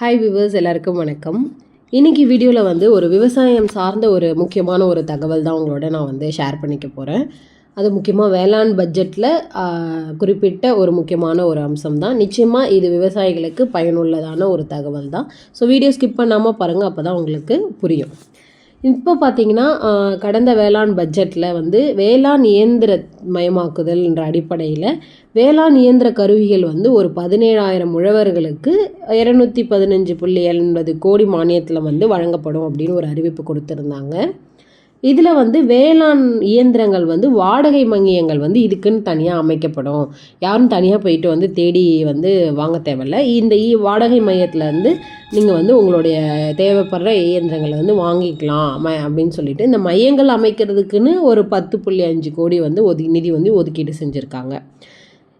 Hi viewers எல்லாருக்கும் வணக்கம். இன்னைக்கு வீடியோவில் வந்து ஒரு விவசாயம் சார்ந்த ஒரு முக்கியமான ஒரு தகவல் தான் உங்களோட நான் வந்து ஷேர் பண்ணிக்க போகிறேன் அது முக்கியமாக வேளாண் பட்ஜெட்டில் குறிப்பிட்ட ஒரு முக்கியமான ஒரு அம்சம் தான். நிச்சயமாக இது விவசாயிகளுக்கு பயனுள்ளதான ஒரு தகவல் தான். ஸோ வீடியோ ஸ்கிப் பண்ணாமல் பாருங்கள் அப்போ தான் உங்களுக்கு புரியும். இப்போ பார்த்தீங்கன்னா கடந்த வேளாண் பட்ஜெட்டில் வந்து வேளாண் இயந்திர மயமாக்குதல் என்ற அடிப்படையில் வேளாண் இயந்திர கருவிகள் வந்து ஒரு பதினேழாயிரம் உழவர்களுக்கு இரநூத்தி பதினஞ்சு புள்ளி எண்பது கோடி மானியத்தில் வந்து வழங்கப்படும் அப்படின்னு ஒரு அறிவிப்பு கொடுத்துருந்தாங்க. இதில் வந்து வேளாண் இயந்திரங்கள் வந்து வாடகை மையங்கள் வந்து இதுக்குன்னு தனியாக அமைக்கப்படும். யாரும் தனியாக போயிட்டு வந்து தேடி வந்து வாங்க தேவையில்ல. இந்த இ வாடகை மையத்தில் வந்து நீங்கள் வந்து உங்களுடைய தேவைப்படுற இயந்திரங்களை வந்து வாங்கிக்கலாம் ம அப்படின்னு சொல்லிட்டு இந்த மையங்கள் அமைக்கிறதுக்குன்னு ஒரு பத்து புள்ளி அஞ்சு கோடி வந்து ஒதுக்கி நிதி வந்து ஒதுக்கீடு செஞ்சுருக்காங்க.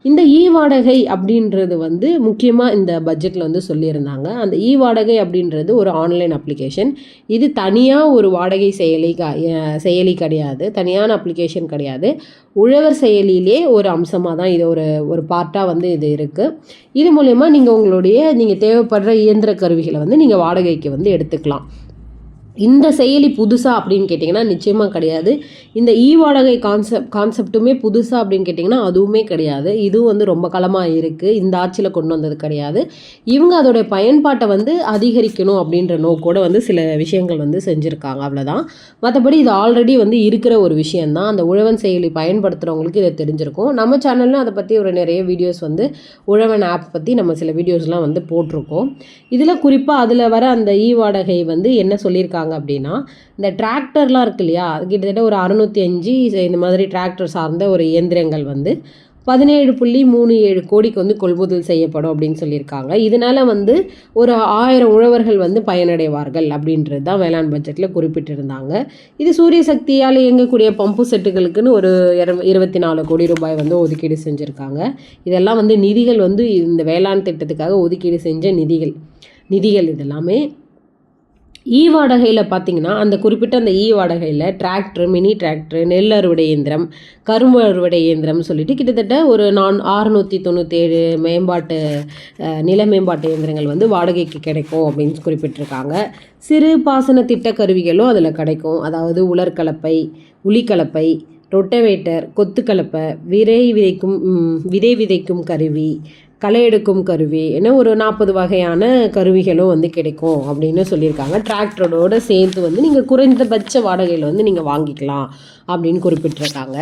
இந்த இ வாடகை அப்படின்றது வந்து முக்கியமாக இந்த பட்ஜெட்டில் வந்து சொல்லியிருந்தாங்க. அந்த இ வாடகை அப்படின்றது ஒரு ஆன்லைன் அப்ளிகேஷன். இது தனியாக ஒரு வாடகை செயலி க செயலி கிடையாது. தனியான அப்ளிகேஷன் கிடையாது. உழவர் செயலியிலே ஒரு அம்சமாக தான் இது ஒரு ஒரு பார்ட்டாக வந்து இது இருக்குது இது மூலயமா நீங்கள் உங்களுடைய நீங்கள் தேவைப்படுற இயந்திர கருவிகளை வந்து நீங்கள் வாடகைக்கு வந்து எடுத்துக்கலாம். இந்த செயலி புதுசா அப்படின்னு கேட்டிங்கன்னா நிச்சயமாக கிடையாது. இந்த இ வாடகை கான்செப்ட் கான்செப்ட்டுமே புதுசா அப்படின்னு கேட்டிங்கன்னா அதுவுமே கிடையாது. இதுவும் வந்து ரொம்ப காலமாக இருக்குது இந்த ஆட்சியில் கொண்டு வந்தது கிடையாது. இவங்க அதோடைய பயன்பாட்டை வந்து அதிகரிக்கணும் அப்படின்ற நோக்கோடு வந்து சில விஷயங்கள் வந்து செஞ்சுருக்காங்க. அவ்வளோதான் மற்றபடி இது ஆல்ரெடி வந்து இருக்கிற ஒரு விஷயந்தான் அந்த உழவன் செயலி பயன்படுத்துகிறவங்களுக்கு இதை தெரிஞ்சிருக்கும். நம்ம சேனல்ல அதை பற்றி ஒரு நிறைய வீடியோஸ் வந்து உழவன் ஆப் பற்றி நம்ம சில வீடியோஸ்லாம் வந்து போட்டிருக்கோம். இதில் குறிப்பாக அதில் வர அந்த இ வாடகை வந்து என்ன சொல்லியிருக்காங்க அப்படின்னா இந்த டிராக்டர்லாம் இருக்கு இல்லையா? கிட்டத்தட்ட ஒரு அறுநூற்றி அஞ்சு இந்த மாதிரி டிராக்டர் சார்ந்த ஒரு இயந்திரங்கள் வந்து பதினேழு புள்ளி மூணு ஏழு கோடிக்கு வந்து கொள்முதல் செய்யப்படும் அப்படின்னு சொல்லியிருக்காங்க. இதனால் வந்து ஒரு ஆயிரம் உழவர்கள் வந்து பயனடைவார்கள் அப்படின்றது தான் வேளாண் பட்ஜெட்டில் குறிப்பிட்டிருந்தாங்க. இது சூரிய சக்தியால் இயங்கக்கூடிய பம்பு செட்டுகளுக்குன்னு ஒரு இரு- இருபத்தி நாலு கோடி ரூபாய் வந்து ஒதுக்கீடு செஞ்சுருக்காங்க. இதெல்லாம் வந்து நிதிகள் வந்து இந்த வேளாண் திட்டத்துக்காக ஒதுக்கீடு செஞ்ச நிதிகள் நிதிகள் இதெல்லாமே இ வாடகையில் பார்த்தீங்கன்னா அந்த குறிப்பிட்ட அந்த இ வாடகையில் டிராக்டர் மினி டிராக்டர் நெல் அறுவடை இயந்திரம் கரும்பு அறுவடை இயந்திரம் சொல்லிட்டு கிட்டத்தட்ட ஒரு நான் அறுநூற்றி தொண்ணூற்றேழு மேம்பாட்டு நில மேம்பாட்டு இயந்திரங்கள் வந்து வாடகைக்கு கிடைக்கும் அப்படின்னு குறிப்பிட்டிருக்காங்க. சிறு பாசன திட்ட கருவிகளும் அதில் கிடைக்கும். அதாவது உலர்கலப்பை உளிக்கலப்பை ரொட்டவேட்டர் கொத்துக்கலப்பை விரை விதைக்கும் விதை விதைக்கும் கருவி களை எடுக்கும் கருவி என்ன ஒரு நாற்பது வகையான கருவிகளும் வந்து கிடைக்கும் அப்படின்னு சொல்லியிருக்காங்க. டிராக்டரோட சேர்த்து வந்து நீங்கள் குறைந்தபட்ச வாடகையில் வந்து நீங்கள் வாங்கிக்கலாம் அப்படின்னு குறிப்பிட்டிருக்காங்க.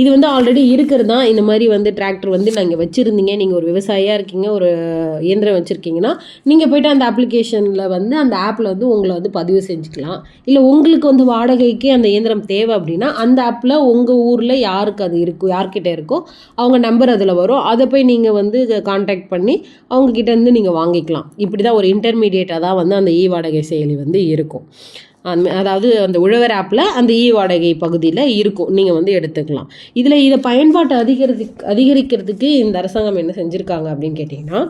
இது வந்து ஆல்ரெடி இருக்கிறது? தான் இந்த மாதிரி வந்து டிராக்டர் வந்து நீங்கள் வச்சுருந்தீங்க. நீங்கள் ஒரு விவசாயியாக இருக்கீங்க ஒரு இயந்திரம் வச்சுருக்கீங்கன்னா நீங்கள் போய்ட்டு அந்த அப்ளிகேஷனில் வந்து அந்த ஆப்பில் வந்து உங்களை வந்து பதிவு செஞ்சுக்கலாம். இல்லை உங்களுக்கு வந்து வாடகைக்கு அந்த இயந்திரம் தேவை அப்படின்னா அந்த ஆப்பில் உங்கள் ஊரில் யாருக்கு அது இருக்கும் யார்கிட்ட இருக்கோ அவங்க நம்பர் அதில் வரும். அதை போய் நீங்கள் வந்து காண்டாக்ட் பண்ணி அவங்க இருந்து நீங்கள் வாங்கிக்கலாம். இப்படி தான் ஒரு இன்டர்மீடியேட்டாக தான் வந்து அந்த இ வாடகை செயலி வந்து இருக்கும். அதாவது அந்த உழவர் ஆப்பில் அந்த இ வாடகை பகுதியில் இருக்கும். நீங்கள் வந்து எடுத்துக்கலாம். இதில் இதை பயன்பாட்டை அதிகரித்து அதிகரிக்கிறதுக்கு இந்த அரசாங்கம் என்ன செஞ்சுருக்காங்க அப்படின்னு கேட்டிங்கன்னா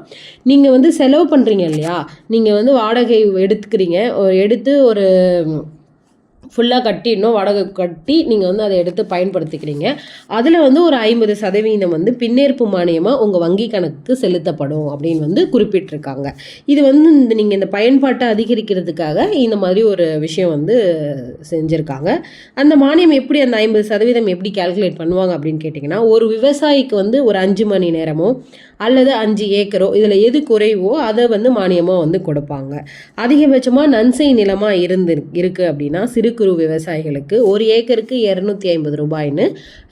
நீங்கள் வந்து செலவு பண்ணுறீங்க இல்லையா? நீங்கள் வந்து வாடகை எடுத்துக்கிறீங்க. ஒரு எடுத்து ஒரு ஃபுல்லாக கட்டிடணும் வடகு கட்டி நீங்கள் வந்து அதை எடுத்து பயன்படுத்திக்கிறீங்க. அதில் வந்து ஒரு ஐம்பது சதவீதம் வந்து பின்னேற்பு மானியமாக உங்கள் வங்கி கணக்கு செலுத்தப்படும் அப்படின்னு வந்து குறிப்பிட்டிருக்காங்க. இது வந்து இந்த நீங்கள் இந்த பயன்பாட்டை அதிகரிக்கிறதுக்காக இந்த மாதிரி ஒரு விஷயம் வந்து செஞ்சுருக்காங்க. அந்த மானியம் எப்படி அந்த ஐம்பது சதவீதம் எப்படி கால்குலேட் பண்ணுவாங்க அப்படின்னு கேட்டிங்கன்னா ஒரு விவசாயிக்கு வந்து ஒரு அஞ்சு மணி நேரமோ அல்லது அஞ்சு ஏக்கரோ இதில் எது குறைவோ அதை வந்து மானியமாக வந்து கொடுப்பாங்க. அதிகபட்சமாக நன்செய் நிலமாக இருந்து இருக்குது அப்படின்னா சிறு குறு விவசாயிகளுக்கு ஒரு ஏக்கருக்கு இரநூத்தி ஐம்பது ரூபாய்னு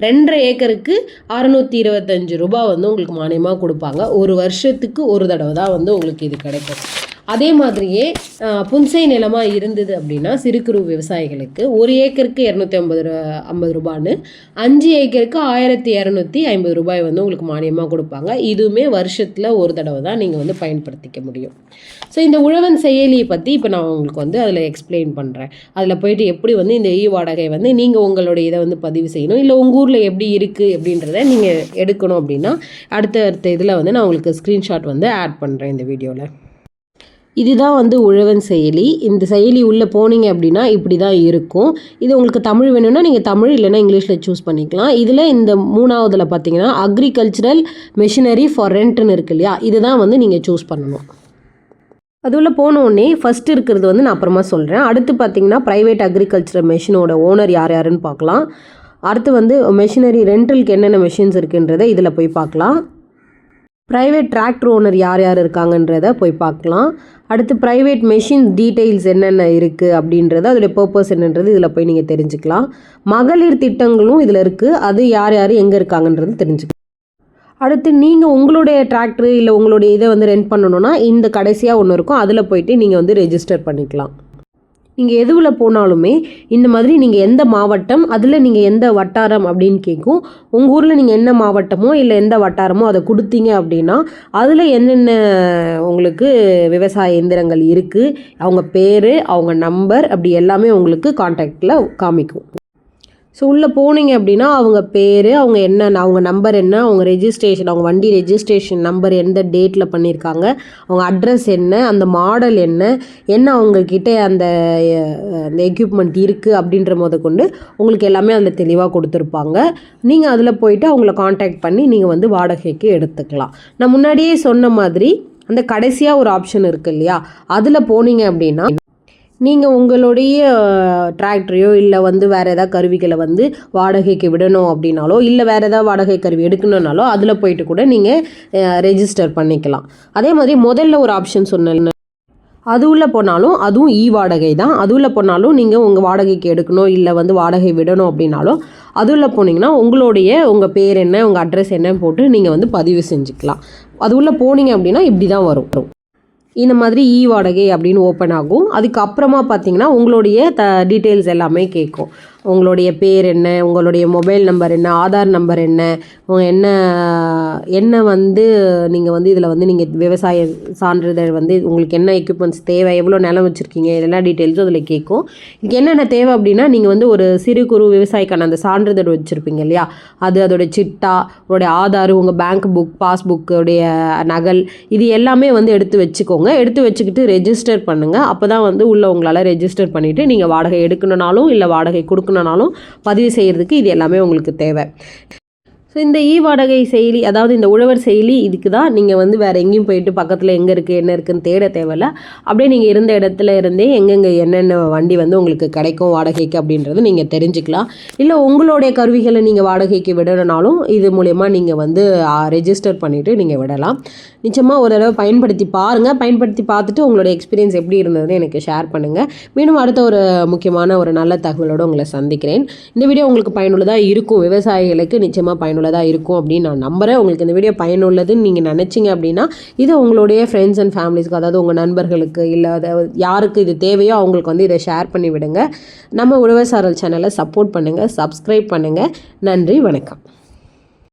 ரெண்டரை ஏக்கருக்கு அறுநூத்தி இருபத்தஞ்சு ரூபாய் வந்து உங்களுக்கு மானியமாக கொடுப்பாங்க. ஒரு வருஷத்துக்கு ஒரு தடவை தான் வந்து உங்களுக்கு இது கிடைக்கும். அதே மாதிரியே புன்சை நிலமாக இருந்தது அப்படின்னா சிறு குறு விவசாயிகளுக்கு ஒரு ஏக்கருக்கு இரநூத்தி ஐம்பது ரூபா ஐம்பது ரூபான்னு அஞ்சு ஏக்கருக்கு ஆயிரத்தி இரநூத்தி ஐம்பது ரூபாய் வந்து உங்களுக்கு மானியமாக கொடுப்பாங்க. இதுவுமே வருஷத்தில் ஒரு தடவை தான் நீங்கள் வந்து பயன்படுத்திக்க முடியும். ஸோ இந்த உழவன் செயலியை பற்றி இப்போ நான் உங்களுக்கு வந்து அதில் எக்ஸ்பிளைன் பண்ணுறேன் அதில் போயிட்டு எப்படி வந்து இந்த இ வாடகை வந்து நீங்கள் உங்களுடைய இதை வந்து பதிவு செய்யணும் இல்லை உங்கள் ஊரில் எப்படி இருக்குது அப்படின்றத நீங்கள் எடுக்கணும் அப்படின்னா அடுத்த அடுத்த இதில் வந்து நான் உங்களுக்கு ஸ்க்ரீன்ஷாட் வந்து ஆட் பண்ணுறேன் இந்த வீடியோவில் இதுதான் வந்து உழவன் செயலி. இந்த செயலி உள்ளே போனீங்க அப்படின்னா இப்படி தான் இருக்கும். இது உங்களுக்கு தமிழ் வேணும்னா நீங்கள் தமிழ் இல்லைன்னா இங்கிலீஷில் சூஸ் பண்ணிக்கலாம். இதில் இந்த மூணாவதில் பார்த்தீங்கன்னா அக்ரிகல்ச்சரல் மெஷினரி ஃபார் ரெண்ட்னு இருக்கு இல்லையா? இதுதான் வந்து நீங்கள் சூஸ் பண்ணணும். அது போனோடனே ஃபஸ்ட்டு இருக்கிறது வந்து நான் அப்புறமா சொல்கிறேன் அடுத்து பார்த்தீங்கன்னா ப்ரைவேட் அக்ரிகல்ச்சர் மெஷினோட ஓனர் யார் யாருன்னு பார்க்கலாம். அடுத்து வந்து மெஷினரி ரெண்டலுக்கு என்னென்ன மெஷின்ஸ் இருக்குன்றதை இதில் போய் பார்க்கலாம். ப்ரைவேட் டிராக்டர் ஓனர் யார் யார் இருக்காங்கன்றத போய் பார்க்கலாம். அடுத்து ப்ரைவேட் மெஷின் டீட்டெயில்ஸ் என்னென்ன இருக்குது அப்படின்றத அதோடைய பர்பஸ் என்னன்றது இதில் போய் நீங்கள் தெரிஞ்சுக்கலாம். மகளிர் திட்டங்களும் இதில் இருக்குது அது யார் யார் எங்கே இருக்காங்கன்றது தெரிஞ்சுக்கலாம். அடுத்து நீங்கள் உங்களுடைய டிராக்டர் இல்லை உங்களுடைய இதை வந்து ரென்ட் பண்ணணுன்னா இந்த கடைசியாக ஒன்று இருக்கும். அதில் போயிட்டு நீங்கள் வந்து ரெஜிஸ்டர் பண்ணிக்கலாம். நீங்கள் எதுவில் போனாலுமே இந்த மாதிரி நீங்கள் எந்த மாவட்டம் அதில் நீங்கள் எந்த வட்டாரம் அப்படின்னு கேட்கும் உங்கள் ஊரில் நீங்கள் என்ன மாவட்டமோ இல்லை எந்த வட்டாரமோ அதை கொடுத்தீங்க அப்படின்னா அதில் என்னென்ன உங்களுக்கு விவசாய எந்திரங்கள் இருக்குது அவங்க பேர் அவங்க நம்பர் அப்படி எல்லாமே உங்களுக்கு காண்டாக்டில் காமிக்கும். ஸோ உள்ளே போனீங்க அப்படின்னா அவங்க பேர் அவங்க என்ன அவங்க நம்பர் என்ன அவங்க ரெஜிஸ்ட்ரேஷன் அவங்க வண்டி ரெஜிஸ்ட்ரேஷன் நம்பர் எந்த டேட்டில் பண்ணியிருக்காங்க அவங்க அட்ரஸ் என்ன அந்த மாடல் என்ன என்ன அவங்கக்கிட்ட அந்த அந்த எக்யூப்மெண்ட் இருக்குது அப்படின்ற முத கொண்டு உங்களுக்கு எல்லாமே அதில் தெளிவாக கொடுத்துருப்பாங்க. நீங்கள் அதில் போயிட்டு அவங்கள காண்டாக்ட் பண்ணி நீங்கள் வந்து வாடகைக்கு எடுத்துக்கலாம். நான் முன்னாடியே சொன்ன மாதிரி அந்த கடைசியாக ஒரு ஆப்ஷன் இருக்குது இல்லையா அதில் போனீங்க அப்படின்னா நீங்கள் உங்களுடைய டிராக்டரையோ இல்லை வந்து வேறு ஏதாவது கருவிகளை வந்து வாடகைக்கு விடணும் அப்படின்னாலோ இல்லை வேறு ஏதாவது வாடகை கருவி எடுக்கணுன்னாலோ அதில் போயிட்டு கூட நீங்கள் ரெஜிஸ்டர் பண்ணிக்கலாம். அதே மாதிரி முதல்ல ஒரு ஆப்ஷன் சொன்னேன். அது உள்ளே போனாலும் அதுவும் இ வாடகை தான். அது உள்ளே போனாலும் நீங்கள் உங்கள் வாடகைக்கு எடுக்கணும் இல்லை வந்து வாடகை விடணும் அப்படின்னாலும் அது உள்ளே போனீங்கன்னா உங்களுடைய உங்கள் பேர் என்ன உங்கள் அட்ரஸ் என்னன்னு போட்டு நீங்கள் வந்து பதிவு செஞ்சுக்கலாம். அது உள்ளே போனீங்க அப்படின்னா இப்படி தான் வரும். இந்த மாதிரி இ வாடகை அப்படின்னு ஓப்பன் ஆகும். அதுக்கப்புறமா பார்த்தீங்கன்னா உங்களுடைய த டீட்டெயில்ஸ் எல்லாமே கேட்கும். உங்களுடைய பேர் என்ன உங்களுடைய மொபைல் நம்பர் என்ன ஆதார் நம்பர் என்ன உங்கள் என்ன என்ன வந்து நீங்கள் வந்து இதில் வந்து நீங்கள் விவசாய சான்றிதழ் வந்து உங்களுக்கு என்ன எக்யூப்மெண்ட்ஸ் தேவை எவ்வளோ நிலம் வச்சுருக்கீங்க இதெல்லாம் டீட்டெயில்ஸும் அதில் கேட்கும். இதுக்கு என்னென்ன தேவை அப்படின்னா நீங்கள் வந்து ஒரு சிறு குறு விவசாயிக்கான அந்த சான்றிதழ் வச்சுருப்பீங்க இல்லையா? அது அதோடைய சிட்டா உங்களுடைய ஆதார் உங்கள் பேங்க் புக் பாஸ்புக்கோடைய நகல் இது எல்லாமே வந்து எடுத்து வச்சுக்கோங்க. எடுத்து வச்சுக்கிட்டு ரெஜிஸ்டர் பண்ணுங்கள் அப்போ தான் வந்து உள்ள உங்களால் ரெஜிஸ்டர் பண்ணிவிட்டு நீங்கள் வாடகை எடுக்கணுனாலும் இல்லை வாடகை கொடுக்கணும் கொடுக்கணுனாலும் பதிவு செய்கிறதுக்கு இது எல்லாமே உங்களுக்கு தேவை. ஸோ இந்த இ வாடகை செயலி அதாவது இந்த உழவர் செயலி இதுக்கு தான் நீங்கள் வந்து வேறு எங்கேயும் போயிட்டு பக்கத்தில் எங்கே இருக்குது என்ன இருக்குதுன்னு தேட தேவையில்ல. அப்படியே நீங்கள் இருந்த இடத்துல இருந்தே எங்கெங்கே என்னென்ன வண்டி வந்து உங்களுக்கு கிடைக்கும் வாடகைக்கு அப்படின்றது நீங்கள் தெரிஞ்சுக்கலாம். இல்லை உங்களுடைய கருவிகளை நீங்கள் வாடகைக்கு விடணுனாலும் இது மூலயமா நீங்கள் வந்து ரெஜிஸ்டர் பண்ணிவிட்டு நீங்கள் விடலாம். நிச்சயமாக ஒரு தடவை பயன்படுத்தி பாருங்கள் பயன்படுத்தி பார்த்துட்டு உங்களோட எக்ஸ்பீரியன்ஸ் எப்படி இருந்ததுன்னு எனக்கு ஷேர் பண்ணுங்கள் மீண்டும் அடுத்த ஒரு முக்கியமான ஒரு நல்ல தகவலோடு உங்களை சந்திக்கிறேன். இந்த வீடியோ உங்களுக்கு பயனுள்ளதாக இருக்கும். விவசாயிகளுக்கு நிச்சயமாக பயனுள்ளதாக இருக்கும் அப்படின்னு நான் நம்புகிறேன் உங்களுக்கு இந்த வீடியோ பயனுள்ளதுன்னு நீங்கள் நினச்சிங்க அப்படின்னா இதை உங்களுடைய ஃப்ரெண்ட்ஸ் அண்ட் ஃபேமிலிஸ்க்கு அதாவது உங்கள் நண்பர்களுக்கு இல்லை அதை யாருக்கு இது தேவையோ அவங்களுக்கு வந்து இதை ஷேர் பண்ணி விடுங்க நம்ம உழவசாரல் சேனலை சப்போர்ட் பண்ணுங்கள் சப்ஸ்கிரைப் பண்ணுங்கள் நன்றி வணக்கம்.